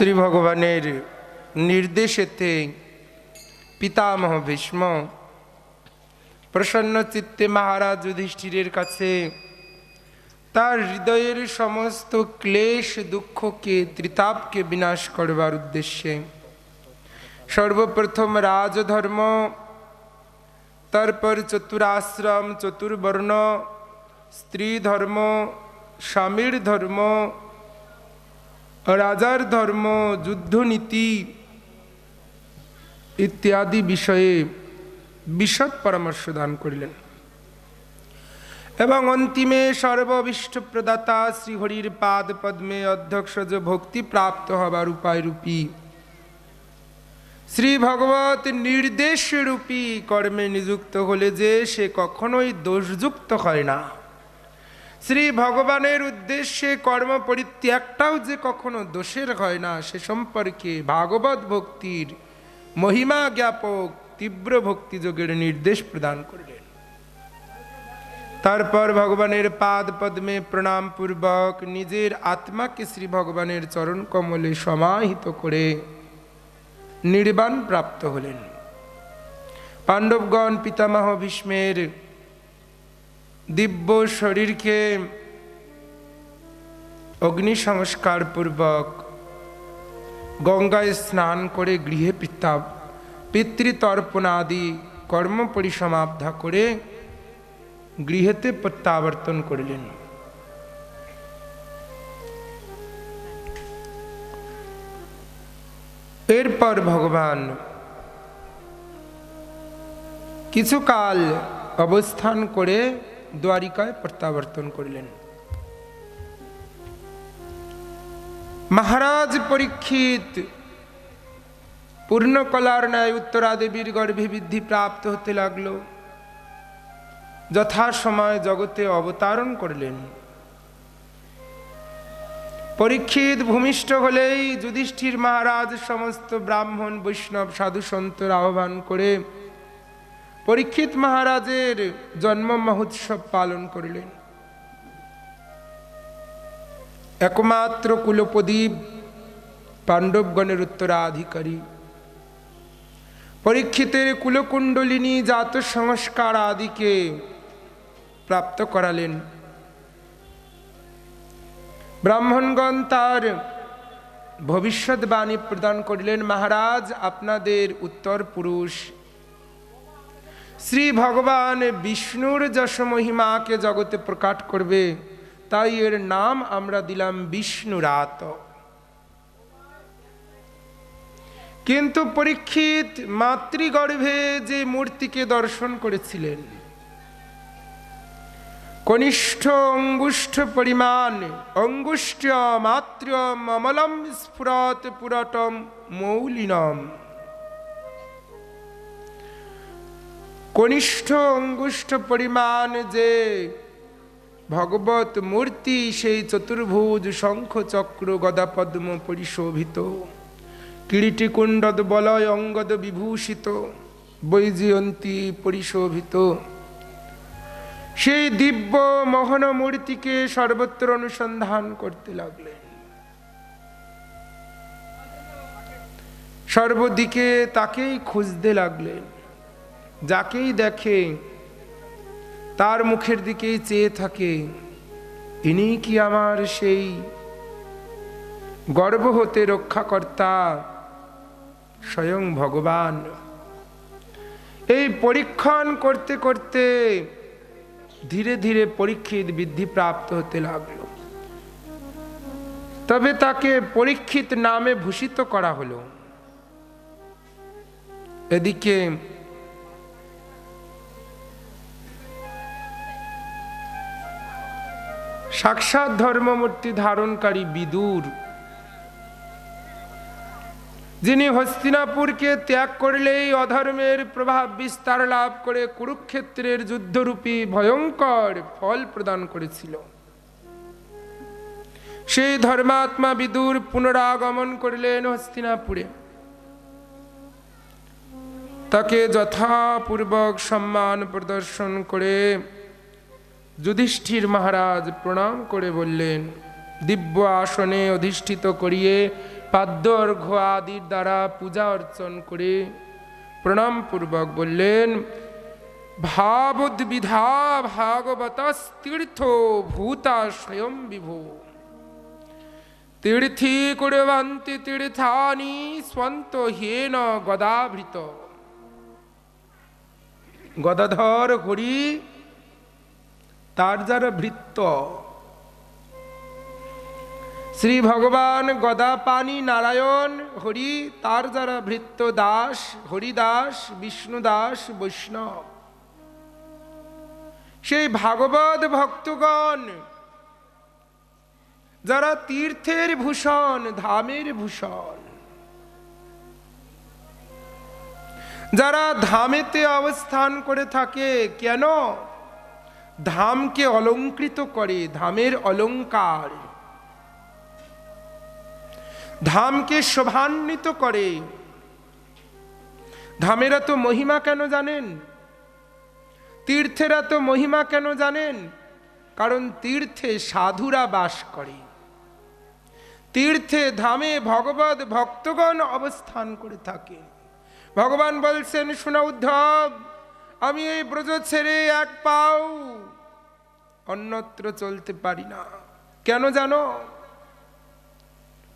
শ্রী ভগবানের নির্দেশেতে পিতামহ ভীষ্ম প্রসন্ন চিত্তে মহারাজ যুধিষ্ঠিরের কাছে তার হৃদয়ের সমস্ত ক্লেশ, দুঃখকে, ত্রিতাপকে বিনাশ করবার উদ্দেশ্যে সর্বপ্রথম রাজধর্ম, তারপর চতুরাশ্রম, চতুর্বর্ণ স্ত্রী ধর্ম স্বামীর ধর্ম রাজার ধর্ম যুদ্ধনীতি ইত্যাদি বিষয়ে বিশদ পরামর্শ দান করিলেন এবং অন্তিমে সর্ববিষ্ট প্রদাতা শ্রীহরির পাদ পদ্মে অধ্যক্ষজ ভক্তি প্রাপ্ত হবার উপায় রূপী শ্রী ভগবত নির্দেশ রূপী কর্মে নিযুক্ত হলে যে সে কখনোই দোষযুক্ত হয় না শ্রী ভগবানের উদ্দেশ্যে কর্ম পরিত্যাগটাও যে কখনো দোষের হয় না, সে সম্পর্কে ভাগবত ভক্তির মহিমা জ্ঞাপক তীব্র ভক্তিযোগের নির্দেশ প্রদান করলেন। তারপর ভগবানের পাদ পদ্মে প্রণাম পূর্বক নিজের আত্মাকে শ্রী ভগবানের চরণ কমলে সমাহিত করে নির্বাণ প্রাপ্ত হলেন। পাণ্ডবগণ, পিতামহ, ভীষ্মের দিব্য শরীরকে অগ্নি সংস্কার পূর্বক গঙ্গায় স্নান করে গৃহে পিতা, পিতৃতর্পণাদি কর্ম পরিসমাপ্ধা করে গৃহেতে প্রত্যাবর্তন করিলেন। এরপর ভগবান কিছু কাল অবস্থান করে দ্বারিকায় প্রত্যাবর্তন করিলেন। মহারাজ পরীক্ষিত, পূর্ণকলার ন্যায় উত্তরাদেবীর গর্ভে বৃদ্ধি প্রাপ্ত হতে লাগল। যথাসময় জগতে অবতারণ করলেন। পরীক্ষিত ভূমিষ্ঠ হলেই যুধিষ্ঠির মহারাজ সমস্ত ব্রাহ্মণ, বৈষ্ণব, সাধু সন্তর আহ্বান করে পরীক্ষিত মহারাজের জন্ম মহোৎসব পালন করিলেন। একমাত্র কুলপ্রদীপ পাণ্ডবগণের উত্তরাধিকারী। পরীক্ষিতের কুলকুণ্ডলিনী জাত সংস্কার আদিকে প্রাপ্ত করালেন। ব্রাহ্মণগণ তার ভবিষ্যৎবাণী প্রদান করিলেন, মহারাজ, আপনাদের উত্তর পুরুষ শ্রী ভগবান বিষ্ণুর যশ মহিমাকে জগতে প্রকাট করবে, তাই এর নাম আমরা দিলাম বিষ্ণুরাত কিন্তু পরীক্ষিত মাতৃগর্ভে যে মূর্তিকে দর্শন করেছিলেন, কনিষ্ঠ অঙ্গুষ্ঠ পরিমাণ, অঙ্গুষ্ঠ মাত্র অমলম স্ফুরত পুরটম মৌলিনম। কনিষ্ঠ অঙ্গুষ্ঠ পরিমাণ যে ভগবত মূর্তি সেই চতুর্ভুজ শঙ্খ চক্র গদা পদ্ম পরিশোভিত। কিরিটি কুণ্ডদ বলয় অঙ্গদ বিভূষিত, বৈজয়ন্তী পরিশোভিত। সেই দিব্য মোহন মূর্তিকে সর্বত্র অনুসন্ধান করতে লাগলেন। সর্বদিকে তাকেই খুঁজতে লাগলেন। যাকেই দেখে, তার মুখের দিকেই চেয়ে থাকে, ইনি কি আমার সেই গর্ব হতে রক্ষাকর্তা, স্বয়ং ভগবান? এই পরীক্ষণ করতে করতে ধীরে ধীরে পরীক্ষিত বৃদ্ধি প্রাপ্ত হতে লাগল। তবে তাকে পরীক্ষিত নামে ভূষিত করা হলো। এদিকে সাক্ষাৎ ধর্মমূর্তি ধারণকারী বিদুর। যিনি হস্তিনাপুরকে ত্যাগ করলেই অধর্মের প্রভাব বিস্তার লাভ করে কুরুক্ষেত্রের যুদ্ধরূপী ভয়ঙ্কর ফল প্রদান করেছিল। সেই ধর্মাত্মা বিদুর পুনরাগমন করলেন হস্তিনাপুরে। তাকে যথাপূর্বক সম্মান প্রদর্শন করে যুধিষ্ঠির মহারাজ প্রণাম করে বললেন, দিব্য আসনে অধিষ্ঠিত করিয়ে পাদ্য অর্ঘ আদির দ্বারা পূজা অর্চন করে প্রণাম পূর্বক বললেন, ভাবোদ্বিধা ভাগবত তীর্থ ভূতা স্বয়ং বিভো। তীর্থি কুড়বন্তি তীর্থানি স্বন্ত হেন গদাভৃত গদাধর হরি তার যারা ভৃত্ত শ্রী ভগবান গদাপানি নারায়ণ, হরি, তার যারা ভৃত্য দাস, হরিদাস বিষ্ণু দাস বৈষ্ণব। সেই ভাগবত ভক্তগণ, যারা তীর্থের ভূষণ, ধামের ভূষণ, যারা ধামেতে অবস্থান করে থাকে, কেন? ধামকে অলঙ্কৃত করে, ধামের অলঙ্কার। ধামকে শোভান্বিত করে। ধামেরা তো মহিমা কেন জানেন? তীর্থেরা তো মহিমা কেন জানেন? কারণ তীর্থে সাধুরা বাস করে। তীর্থে ধামে ভগবত ভক্তগণ অবস্থান করে থাকে ভগবান বলছেন শোনা উদ্ধব, আমি এই ব্রজ ছেড়ে এক পাও অন্যত্র চলতে পারি না। কেন জানো?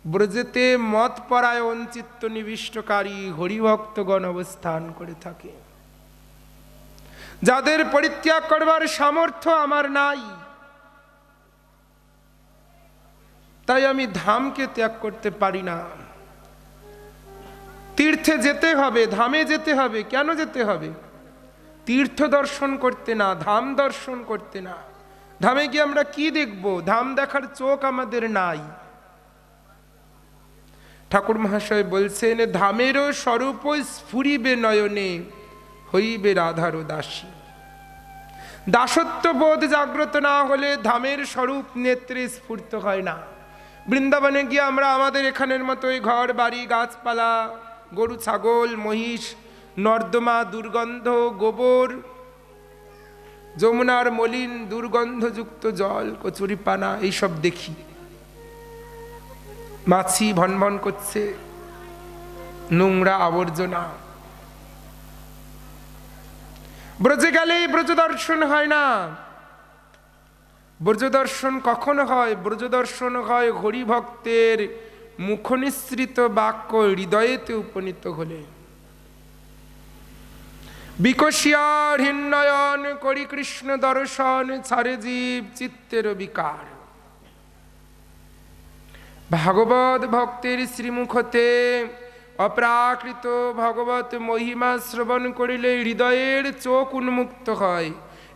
ব্রজেতে মত পরায়ণ চিত্ত নিবিষ্টকারী হরিভক্তগণ অবস্থান করে থাকে। যাদের পরিত্যাগ করবার সামর্থ্য আমার নাই, তাই আমি ধামকে ত্যাগ করতে পারি না। তীর্থে যেতে হবে, ধামে যেতে হবে, কেন যেতে হবে? তীর্থ দর্শন করতে না, ধাম দর্শন করতে না। ধামে গিয়ে আমরা কি দেখব? ধাম দেখার চোখ আমাদের নাই। ঠাকুর মহাশয় বলছেন, ধামেরও স্বরূপ স্ফুরিবে নয়নে, হইবে রাধারও দাসী। দাসত্ব বোধ জাগ্রত না হলে ধামের স্বরূপ নেত্রে স্ফূর্ত হয় না। বৃন্দাবনে গিয়ে আমরা আমাদের এখানের মতোই ঘর, বাড়ি, গাছপালা, গরু, ছাগল, মহিষ, নর্দমা, দুর্গন্ধ, গোবর যমুনার মলিন দুর্গন্ধযুক্ত জল কচুরিপানা এইসব দেখি। মাছি ভনভন করছে, নোংরা আবর্জনা। ব্রজে গেলেই ব্রজ দর্শন হয় না। ব্রজ দর্শন কখন হয়? ব্রজ দর্শন হয় হরিভক্তের মুখনিসৃত বাক্য হৃদয়েতে উপনীত হলে। বিকশিয়ার হিন্নয়ন করি কৃষ্ণ দর্শন, ছাড়ে জীব চিত্তের বিকার। ভাগবত ভক্তের শ্রীমুখতে অপ্রাকৃত ভগবত মহিমা শ্রবণ করিলে হৃদয়ের চোখ উন্মুক্ত হয়।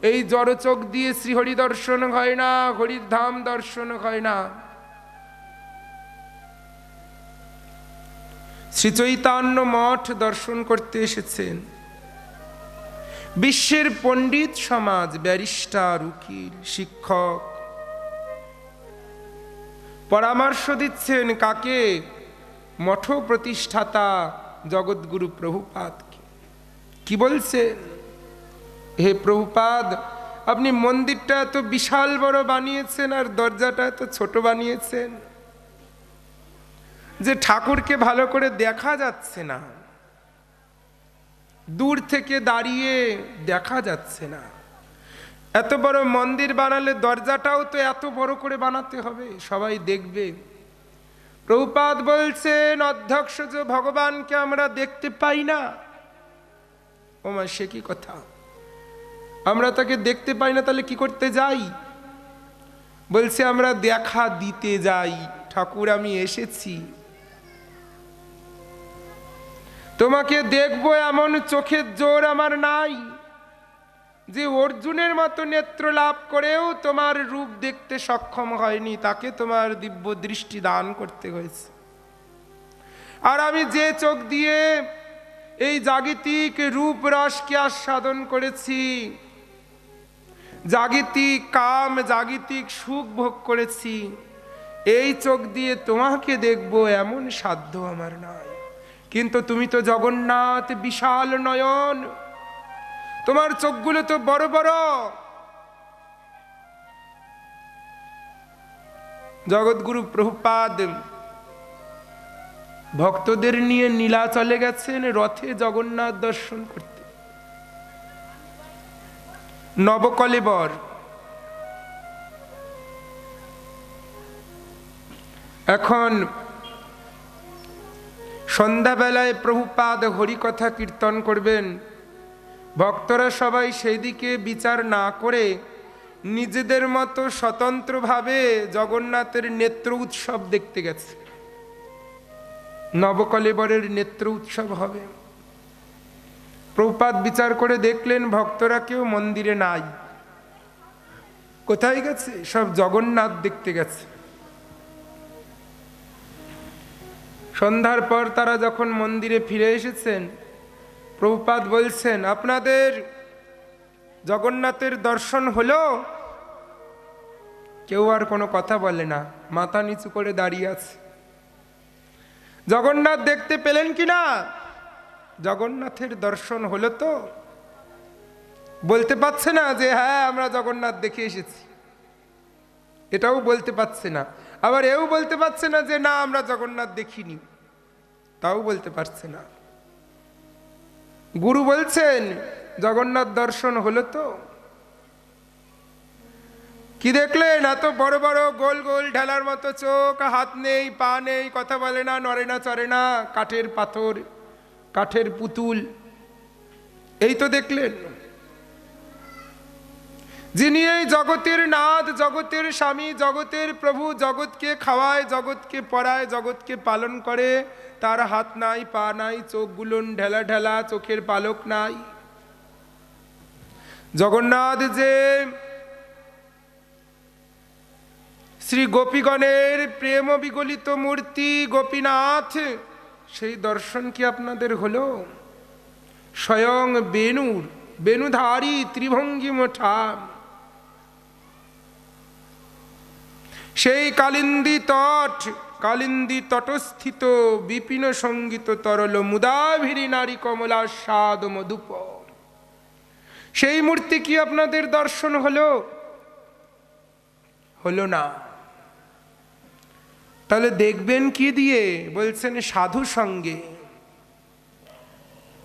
এই জড় চোখ দিয়ে শ্রীহরি দর্শন হয় না, হরির ধাম দর্শন হয় না। শ্রীচৈতন্য মঠ দর্শন করতে এসেছেন। বিশ্বের পণ্ডিত সমাজ ব্যারিস্টার, উকিল, শিক্ষক। পরামর্শ দিচ্ছেন কাকে? মঠ প্রতিষ্ঠাতা জগৎগুরু প্রভুপাদকে। কি বলছে? হে প্রভুপাদ, আপনি মন্দিরটা এত বিশাল বড় বানিয়েছেন আর দরজাটা এত ছোট বানিয়েছেন যে ঠাকুরকে ভালো করে দেখা যাচ্ছে না। দূর থেকে দাঁড়িয়ে দেখা যাচ্ছে না। এত বড় মন্দির বানালে দরজাটাও তো এত বড় করে বানাতে হবে, সবাই দেখবে। প্রভুপাদ বলছেন, অধ্যক্ষ, যে ভগবানকে আমরা দেখতে পাই না। ওমা সে কি কথা? আমরা তাকে দেখতে পাই না, তাহলে কি করতে যাই? বলছে, আমরা দেখা দিতে যাই। ঠাকুর, আমি এসেছি। তোমাকে দেখব এমন চোখের জোর আমার নাই, যে অর্জুনের মতো নেত্র লাভ করেও তোমার রূপ দেখতে সক্ষম হয়নি, তাকে তোমার দিব্য দৃষ্টি দান করতে হয়েছে। আর আমি যে চোখ দিয়ে এই জাগতিক রূপ রসকে আস্বাদন করেছি, জাগতিক কাম, জাগতিক সুখ ভোগ করেছি, এই চোখ দিয়ে তোমাকে দেখব এমন সাধ্য আমার নাই। কিন্তু তুমি তো জগন্নাথ বিশাল নয়ন। তোমার চোখগুলো তো বড় বড়। জগৎগুরু প্রভুপাদ, ভক্তদের নিয়ে নীলা চলে গেছেন রথে জগন্নাথ দর্শন করতে। নবকলেবর, এখন সন্ধ্যাবেলায় প্রভুপাদ হরিকথা কীর্তন করবেন। ভক্তরা সবাই সেই দিকে বিচার না করে নিজেদের মতো স্বতন্ত্রভাবে জগন্নাথের নেত্র উৎসব দেখতে গেছে। নবকলেবরের নেত্র উৎসব হবে। প্রভুপাদ বিচার করে দেখলেন ভক্তরা কেউ মন্দিরে নাই। কোথায় গেছে? সব জগন্নাথ দেখতে গেছে। সন্ধ্যার পর তারা যখন মন্দিরে ফিরে এসেছেন, প্রভুপাদ বলছেন, আপনাদের জগন্নাথের দর্শন হলো? কেউ আর কোনো কথা বলে না, মাথা নিচু করে দাঁড়িয়ে আছে। জগন্নাথ দেখতে পেলেন কি না? জগন্নাথের দর্শন হলো তো? বলতে পারছে না যে হ্যাঁ আমরা জগন্নাথ দেখে এসেছি। এটাও বলতে পারছে না। আবার এও বলতে পারছে না যে, না, আমরা জগন্নাথ দেখিনি। তাও বলতে পারছে না। গুরু বলছেন, জগন্নাথ দর্শন হলো তো। কি দেখলেন? এত বড় বড় গোল গোল ঢেলার মতো চোখ, হাত নেই, পা নেই, কথা বলে না, নড়ে না, চড়ে না, কাঠের পাথর, কাঠের পুতুল। এই তো দেখলেন। যিনি এই জগতের নাথ, জগতের স্বামী, জগতের প্রভু, জগৎকে খাওয়ায়, জগৎকে পড়ায়, জগৎকে পালন করে তার হাত নাই, পা নাই চোখগুলো ঢেলা ঢেলা, চোখের পালক নাই। জগন্নাথ যে শ্রী গোপীগণের প্রেম বিগলিত মূর্তি গোপীনাথ, সেই দর্শন কি আপনাদের হলো? স্বয়ং বেনুর, বেনুধারী ত্রিভঙ্গি মোঠা সেই কালিন্দি তট কালিন্দি তটস্থিত বিপিন সংগীত তরল মুদাভিরি নারী কমলা স্বাদ মধুপ। সেই মূর্তি কি আপনাদের দর্শন হলো? হলো না। তাহলে দেখবেন কি দিয়ে? বলছেন সাধু সঙ্গে।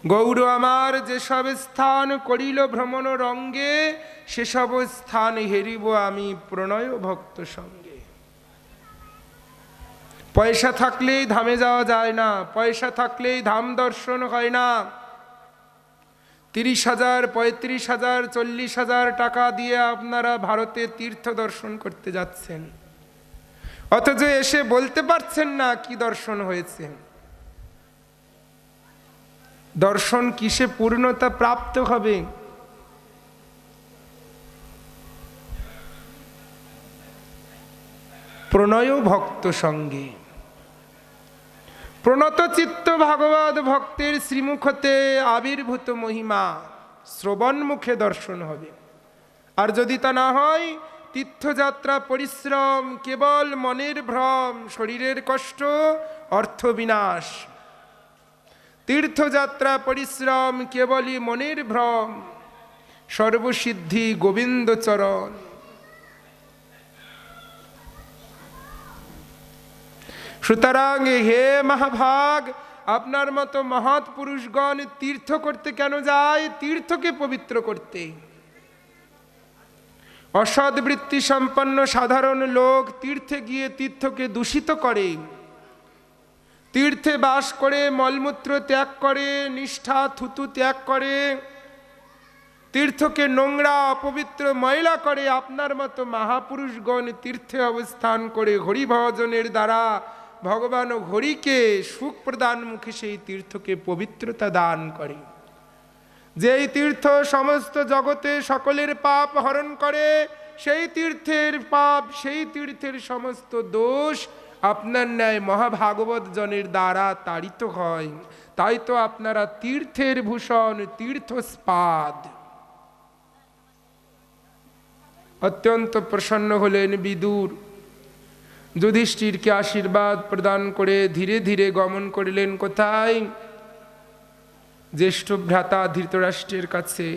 গৌর আমার যেসব স্থান করিল ভ্রমণ রঙ্গে, সেসব স্থান হেরিব আমি প্রণয় ভক্ত সঙ্গে। পয়সা থাকলেই ধামে যাওয়া যায় না, পয়সা থাকলেই ধাম দর্শন হয় না। তিরিশ হাজার, পঁয়ত্রিশ হাজার, চল্লিশ হাজার টাকা দিয়ে আপনারা ভারতে তীর্থ দর্শন করতে যাচ্ছেন। অথচ এসে বলতে পারছেন না কি দর্শন হয়েছে। দর্শন কিসে পূর্ণতা প্রাপ্ত হবে? প্রণয় ভক্ত সঙ্গে। প্রণত চিত্ত ভাগবত ভক্তের শ্রীমুখতে আবির্ভূত মহিমা শ্রবণ মুখে দর্শন হবে। আর যদি তা না হয়, তীর্থযাত্রা পরিশ্রম কেবল মনের ভ্রম, শরীরের কষ্ট, অর্থ বিনাশ। তীর্থযাত্রা পরিশ্রম কেবলই মনের ভ্রম, সর্বসিদ্ধি গোবিন্দচরণ সুতরাং হে মহাভাগ, আপনার মতো মহৎ পুরুষগণ তীর্থ করতে কেন যায়? তীর্থকে পবিত্র করতে। অসৎ বৃত্তি সম্পন্ন সাধারণ লোক তীর্থে গিয়ে তীর্থকে দূষিত করে। তীর্থে বাস করে, মলমূত্র ত্যাগ করে, নিষ্ঠা, থুতু ত্যাগ করে। তীর্থকে নোংরা, অপবিত্র ময়লা করে আপনার মতো মহাপুরুষগণ তীর্থে অবস্থান করে হরিভজনের দ্বারা ভগবান হরিকে সুখ প্রদান মুখে সেই তীর্থকে পবিত্রতা দান করে। যেই তীর্থ সমস্ত জগতে সকলের পাপ হরণ করে, সেই তীর্থের পাপ, সেই তীর্থের সমস্ত দোষ আপনার ন্যায় মহাভাগবত জনের দ্বারা তাড়িত হয়। তাই তো আপনারা তীর্থের ভূষণ, তীর্থস্পাদ। অত্যন্ত প্রসন্ন হলেন বিদুর। যুধিষ্ঠিরকে আশীর্বাদ প্রদান করে ধীরে ধীরে গমন করিলেন কোথায়? জ্যেষ্ঠ ভ্রাতা ধৃতরাষ্ট্রের কাছে।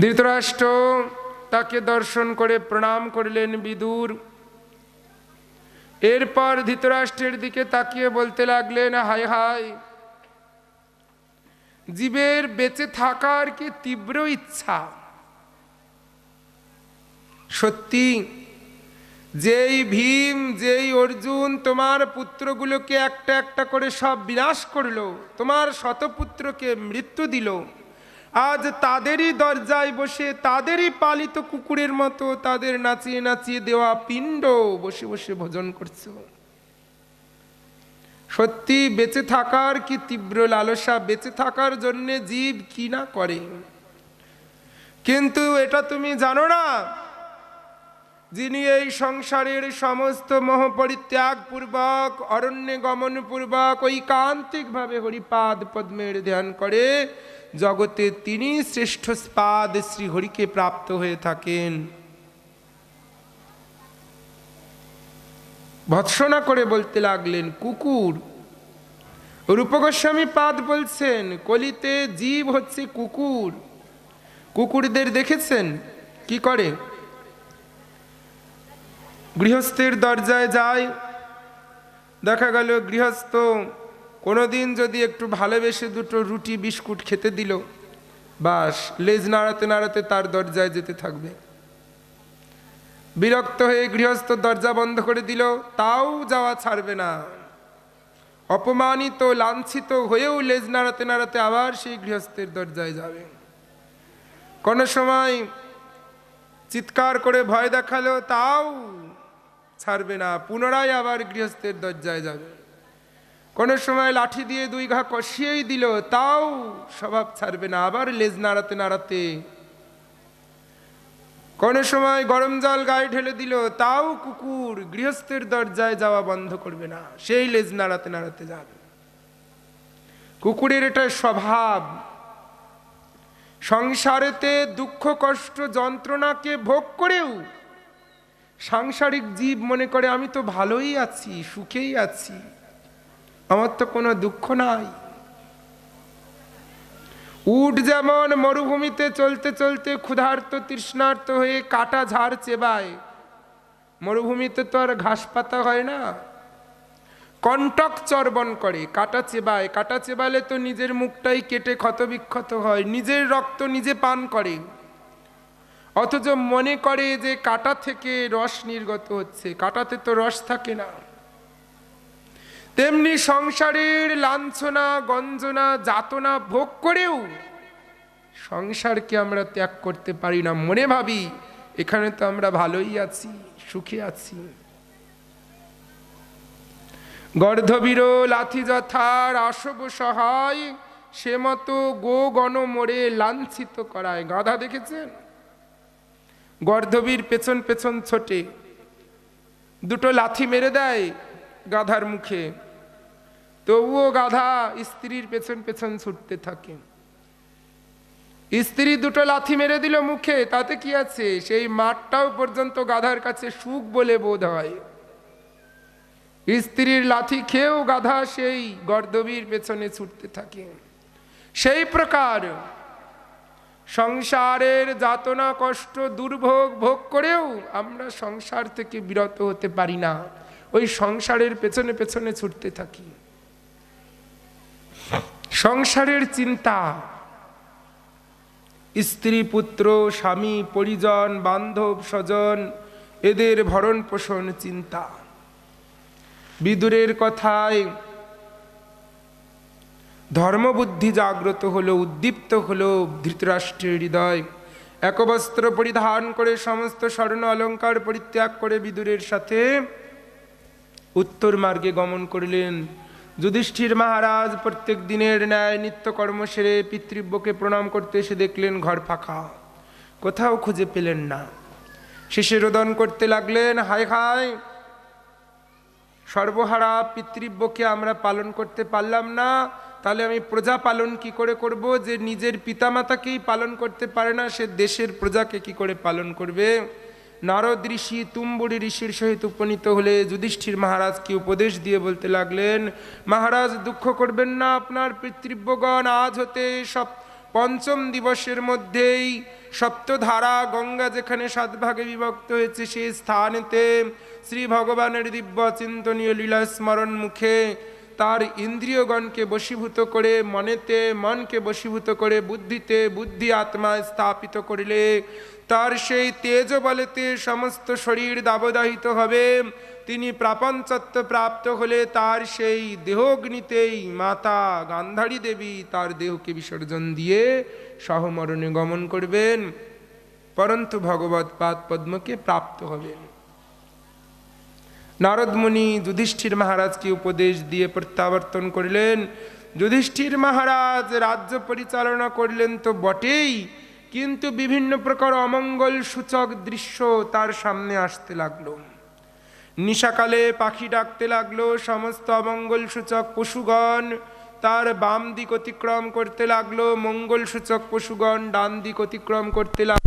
ধৃতরাষ্ট্র তাকে দর্শন করে প্রণাম করিলেন বিদুর। এরপর ধৃতরাষ্ট্রের দিকে তাকিয়ে বলতে লাগলেন, হায় হায়, জীবের বেঁচে থাকার কি তীব্র ইচ্ছা? সত্যি, যেই ভীম, যেই অর্জুন তোমার পুত্রগুলোকে একটা একটা করে সব বিনাশ করল, তোমার শতপুত্রকে মৃত্যু দিল, আজ তাদেরই দরজায় বসে, তাদেরই পালিত কুকুরের মতো তাদের নাচিয়ে নাচিয়ে দেওয়া পিণ্ড বসে বসে ভোজন করছ। সত্যি বেঁচে থাকার কি তীব্র লালসা, বেঁচে থাকার জন্যে জীব কি না করে? কিন্তু এটা তুমি জানো না যিনি এই সংসারের সমস্ত মোহ পরিত্যাগ পূর্বক অরণ্যে গমন পূর্বক ঐকান্তিকভাবে হরিপাদ পদ্মের ধ্যান করে, জগতে তিনি শ্রেষ্ঠ স্পাদ শ্রী হরিকে প্রাপ্ত হয়ে থাকেন। ভৎসনা করে বলতে লাগলেন, কুকুর, রূপগোস্বামী পাদ বলছেন, কলিতে জীব হচ্ছে কুকুর। কুকুরদের দেখেছেন? কি করে? গৃহস্থের দরজায় যায়। দেখা গেল গৃহস্থ কোনোদিন যদি একটু ভালোবেসে দুটো রুটি, বিস্কুট খেতে দিল, বাস লেজ নাড়াতে নাড়াতে তার দরজায় যেতে থাকবে। বিরক্ত হয়ে গৃহস্থ দরজা বন্ধ করে দিল, তাও যাওয়া ছাড়বে না। অপমানিত, লাঞ্ছিত হয়েও লেজ নাড়াতে নাড়াতে আবার সেই গৃহস্থের দরজায় যাবে। কোনো সময় চিৎকার করে ভয় দেখাল, তাও ছাড়বে না, পুনরায় আবার গৃহস্থের দরজায় যাবে। কোনো সময় লাঠি দিয়ে দুই ঘা কষিয়েই দিল, তাও স্বভাব ছাড়বে না, আবার লেজ নাড়াতে নাড়াতে। কোনো সময় গরম জল গায়ে ঢেলে দিল, তাও কুকুর গৃহস্থের দরজায় যাওয়া বন্ধ করবে না, সেই লেজ নাড়াতে নাড়াতে যাবে। কুকুরের এটা স্বভাব। সংসারেতে দুঃখ, কষ্ট, যন্ত্রণাকে ভোগ করেও সাংসারিক জীব মনে করে, আমি তো ভালোই আছি, সুখেই আছি। আমার তো কোনো দুঃখ নাই। উট যেমন মরুভূমিতে চলতে চলতে ক্ষুধার্ত, তৃষ্ণার্ত হয়ে কাটা ঝাড় চেবায়, মরুভূমিতে তো আর ঘাস পাতা হয় না। কণ্টক চর্বণ করে, কাটা চেবায়। কাটা চেবালে তো নিজের মুখটাই কেটে ক্ষতবিক্ষত হয়, নিজের রক্ত নিজে পান করে। অথচ মনে করে যে কাটা থেকে রস নির্গত হচ্ছে, কাটাতে তো রস থাকে না। তেমনি সংসারের লাঞ্ছনা, গঞ্জনা, যাতনা ভোগ করেও সংসারকে আমরা ত্যাগ করতে পারি না। মনে ভাবি, এখানে তো আমরা ভালোই আছি, সুখে আছি। গর্ধবীর লাথি যথার আসব সহায়, সে মতো গো গণ মোড়ে লাঞ্ছিত করায়। গাধা দেখেছেন? গর্ধবীর পেছন পেছন ছোটে। দুটো লাথি মেরে দেয় গাধার মুখে। তবুও গাধা স্ত্রীর পেছন পেছন ছুটতে থাকে। স্ত্রী দুটো লাথি মেরে দিল মুখে, তাতে কি আছে? সেই মাঠটাও পর্যন্ত গাধার কাছে সুখ বলে বোধ হয়। স্ত্রীর লাথি খেয়েও গাধা সেই গর্দবীর পেছনে ছুটতে থাকে। সেই প্রকার সংসারের যাতনা, কষ্ট, দুর্ভোগ ভোগ করেও আমরা সংসার থেকে বিরত হতে পারি না। ওই সংসারের পেছনে পেছনে ছুটতে থাকি। সংসারের চিন্তা, স্ত্রী, পুত্র, স্বামী, পরিজন, বান্ধব, স্বজন, এদের ভরণ পোষণ চিন্তা। বিদুরের কথায় ধর্মবুদ্ধি জাগ্রত হলো, উদ্দীপ্ত হলো ধৃতরাষ্ট্রের হৃদয়। একবস্ত্র পরিধান করে সমস্ত স্বর্ণ অলঙ্কার পরিত্যাগ করে বিদুরের সাথে উত্তর মার্গে গমন করলেন। যুধিষ্ঠির মহারাজ প্রত্যেক দিনের ন্যায় নিত্যকর্ম সেরে পিতৃব্যকে প্রণাম করতে এসে দেখলেন ঘর ফাঁকা। কোথাও খুঁজে পেলেন না। শেষে রোদন করতে লাগলেন, হায় হায়! সর্বহারা পিতৃব্যকে আমরা পালন করতে পারলাম না। তাহলে আমি প্রজা পালন কি করে করব? যে নিজের পিতামাতাকেই পালন করতে পারে না, সে দেশের প্রজাকে কি করে পালন করবে? নারদ ঋষি তুম্বুরি ঋষির সহিত উপনীত হলে যুধিষ্ঠির মহারাজকে উপদেশ দিয়ে বলতে লাগলেন, মহারাজ, দুঃখ করবেন না, আপনার পিতৃব্যগণ আজ হতে সব পঞ্চম দিবসের মধ্যেই সপ্তধারা গঙ্গা যেখানে সাত ভাগে বিভক্ত হয়েছে, সেই স্থানেতে শ্রী ভগবানের দিব্য চিন্তনীয় লীলা স্মরণ মুখে তার ইন্দ্রিয়গণকে বশীভূত করে, মনেতে মনকে বশীভূত করে, বুদ্ধিতে বুদ্ধি আত্মায় স্থাপিত করিলে তার সেই তেজ বলেতে সমস্ত শরীর দাবদাহিত হবে। তিনি প্রাপঞ্চত্ব প্রাপ্ত হলে তার সেই দেহগ্নিতেই মাতা গান্ধারী দেবী তার দেহকে বিসর্জন দিয়ে সহমরণে গমন করবেন। পরন্তু ভগবত পাদ পদ্মকে প্রাপ্ত হবেন। নারদমুনি যুধিষ্ঠির মহারাজকে উপদেশ দিয়ে প্রত্যাবর্তন করিলেন। যুধিষ্ঠির মহারাজ রাজ্য পরিচালনা করলেন তো বটেই, কিন্তু বিভিন্ন প্রকার অমঙ্গল সূচক দৃশ্য তার সামনে আসতে লাগল। নিশাকালে পাখি ডাকতে লাগল, সমস্ত অমঙ্গল সূচক পশুগণ তার বাম দিক অতিক্রম করতে লাগল, মঙ্গল সূচক পশুগণ ডান দিক অতিক্রম করতে লাগল।